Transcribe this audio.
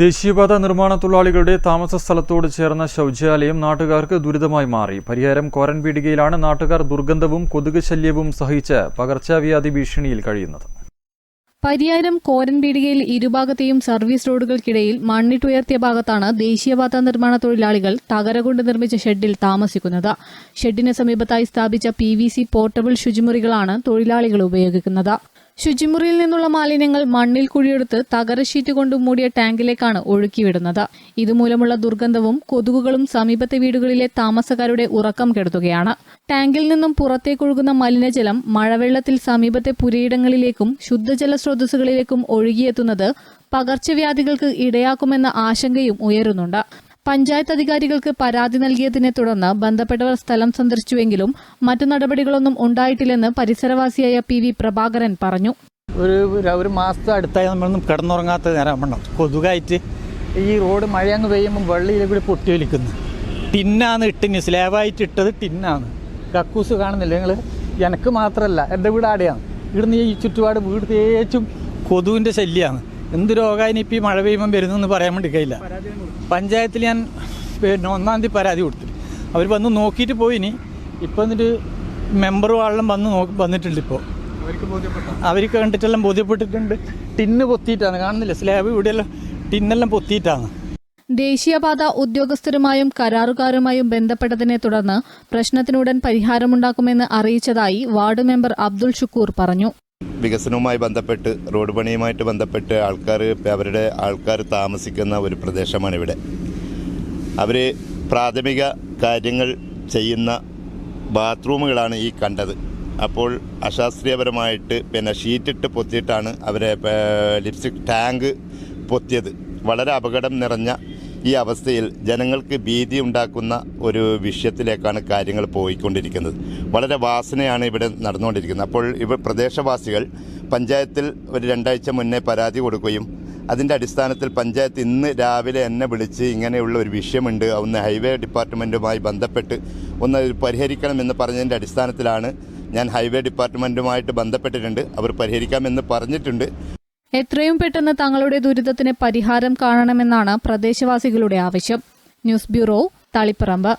ദേശീയപാത നിർമ്മാണ തൊഴിലാളികളുടെ താമസ സ്ഥലത്തോട് ചേർന്ന ശൗചാലയം നാട്ടുകാർക്ക് ദുരിതമായി മാറി. പരിഹാരം കോരൻപീടികയിലാണ് നാട്ടുകാർ ദുർഗന്ധവും കൊതുക് ശല്യവും സഹിച്ച് പകർച്ചവ്യാധി ഭീഷണിയിൽ കഴിയുന്നത്. പരിയാരം കോരൻപീടികയിൽ ഇരുഭാഗത്തെയും സർവീസ് റോഡുകൾക്കിടയിൽ മണ്ണിട്ടുയർത്തിയ ഭാഗത്താണ് ദേശീയപാത നിർമ്മാണ തൊഴിലാളികൾ തകര കൊണ്ട് നിർമ്മിച്ച ഷെഡിൽ താമസിക്കുന്നത്. ഷെഡിന് സമീപത്തായി സ്ഥാപിച്ച പി പോർട്ടബിൾ ശുചിമുറികളാണ് തൊഴിലാളികൾ ഉപയോഗിക്കുന്നത്. ശുചിമുറിയിൽ നിന്നുള്ള മാലിന്യങ്ങൾ മണ്ണിൽ കുഴിയെടുത്ത് തകര ഷീറ്റ് കൊണ്ട് മൂടിയ ടാങ്കിലേക്കാണ് ഒഴുക്കിവിടുന്നത്. ഇതുമൂലമുള്ള ദുർഗന്ധവും കൊതുകുകളും സമീപത്തെ വീടുകളിലെ താമസക്കാരുടെ ഉറക്കം കെടുത്തുകയാണ്. ടാങ്കിൽ നിന്നും പുറത്തേക്കൊഴുകുന്ന മലിനജലം മഴവെള്ളത്തിൽ സമീപത്തെ പുരയിടങ്ങളിലേക്കും ശുദ്ധജല സ്രോതസ്സുകളിലേക്കും ഒഴുകിയെത്തുന്നത് പകർച്ചവ്യാധികൾക്ക് ഇടയാക്കുമെന്ന ആശങ്കയും ഉയരുന്നുണ്ട്. പഞ്ചായത്ത് അധികാരികൾക്ക് പരാതി നൽകിയതിനെ തുടർന്ന് ബന്ധപ്പെട്ടവർ സ്ഥലം സന്ദർശിച്ചുവെങ്കിലും മറ്റു നടപടികളൊന്നും ഉണ്ടായിട്ടില്ലെന്ന് പരിസരവാസിയായ പി വി പ്രഭാകരൻ പറഞ്ഞു. ഒരു ഒരു- മാസത്തെ അടുത്തായി നമ്മളൊന്നും കിടന്നുറങ്ങാത്ത നേരം വണ്ണം കൊതുകായിട്ട് ഈ റോഡ് മഴ അങ്ങ് പെയ്യുമ്പോൾ വെള്ളിയിൽ കൂടി പൊട്ടി വലിക്കുന്നു ടിന്നാണ് ഇട്ടിന് സ്ലേവായിട്ട് ഇട്ടത് ടിന്നാണ്. കക്കൂസ് കാണുന്നില്ല. നിങ്ങൾ എനിക്ക് മാത്രമല്ല എന്റെ വീട് ആടെയാണ്. ഇവിടുന്ന് ഈ ചുറ്റുപാട് വീട് തേച്ചും കൊതുവിന്റെ ശല്യമാണ് എന്ത് രോഗമായി ഇപ്പം ഈ മഴ പെയ്യുമ്പോൾ വരുന്നതെന്ന് പറയാൻ വേണ്ടി കഴിയില്ല. പഞ്ചായത്തിൽ ഞാൻ പിന്നെ ഒന്നാം തീയതി പരാതി കൊടുത്തു. അവർ വന്ന് നോക്കിയിട്ട് പോയി ഇനി. ഇപ്പം എന്നിട്ട് മെമ്പറും ആളെല്ലാം വന്ന് നോക്കി വന്നിട്ടുണ്ട് ഇപ്പോൾ അവർക്ക് കണ്ടിട്ടെല്ലാം ബോധ്യപ്പെട്ടിട്ടുണ്ട്. ടിന്ന് പൊത്തിയിട്ടാണ്. കാണുന്നില്ല? സ്ലാബ് ഇവിടെയെല്ലാം ടിന്നെല്ലാം പൊത്തിയിട്ടാണ്. ദേശീയപാത ഉദ്യോഗസ്ഥരുമായും കരാറുകാരുമായും ബന്ധപ്പെട്ടതിനെ തുടർന്ന് പ്രശ്നത്തിനുടൻ പരിഹാരമുണ്ടാക്കുമെന്ന് അറിയിച്ചതായി വാർഡ് മെമ്പർ അബ്ദുൾ ഷുക്കൂർ പറഞ്ഞു. വികസനവുമായി ബന്ധപ്പെട്ട് റോഡ് പണിയുമായിട്ട് ബന്ധപ്പെട്ട് ആൾക്കാർ അവരുടെ ആൾക്കാർ താമസിക്കുന്ന ഒരു പ്രദേശമാണ് ഇവിടെ. അവർ പ്രാഥമിക കാര്യങ്ങൾ ചെയ്യുന്ന ബാത്റൂമുകളാണ് ഈ കണ്ടത്. അപ്പോൾ അശാസ്ത്രീയപരമായിട്ട് പിന്നെ ഷീറ്റിട്ട് പൊത്തിയിട്ടാണ് അവരെ ലിപ്സ്റ്റിക് ടാങ്ക് പൊത്തിയത്. വളരെ അപകടം നിറഞ്ഞ ഈ അവസ്ഥയിൽ ജനങ്ങൾക്ക് ഭീതി ഉണ്ടാക്കുന്ന ഒരു വിഷയത്തിലേക്കാണ് കാര്യങ്ങൾ പോയിക്കൊണ്ടിരിക്കുന്നത്. വളരെ വാസനയാണ് ഇവിടെ നടന്നുകൊണ്ടിരിക്കുന്നത്. അപ്പോൾ ഇവ പ്രദേശവാസികൾ പഞ്ചായത്തിൽ ഒരു രണ്ടാഴ്ച മുന്നേ പരാതി കൊടുക്കുകയും അതിന്റെ അടിസ്ഥാനത്തിൽ പഞ്ചായത്ത് ഇന്ന് രാവിലെ എന്നെ വിളിച്ച് ഇങ്ങനെയുള്ള ഒരു വിഷയമുണ്ട് ഒന്ന് ഹൈവേ ഡിപ്പാർട്ട്മെന്റുമായി ബന്ധപ്പെട്ട് ഒന്ന് പരിഹരിക്കണമെന്ന് പറഞ്ഞതിന്റെ അടിസ്ഥാനത്തിലാണ് ഞാൻ ഹൈവേ ഡിപ്പാർട്ട്മെന്റുമായിട്ട് ബന്ധപ്പെട്ടിട്ടുണ്ട്. അവർ പരിഹരിക്കാമെന്ന് പറഞ്ഞിട്ടുണ്ട്. എത്രയും പെട്ടെന്ന് തങ്ങളുടെ ദുരിതത്തിന് പരിഹാരം കാണണമെന്നാണ് പ്രദേശവാസികളുടെ ആവശ്യം. News bureau Taliparamba.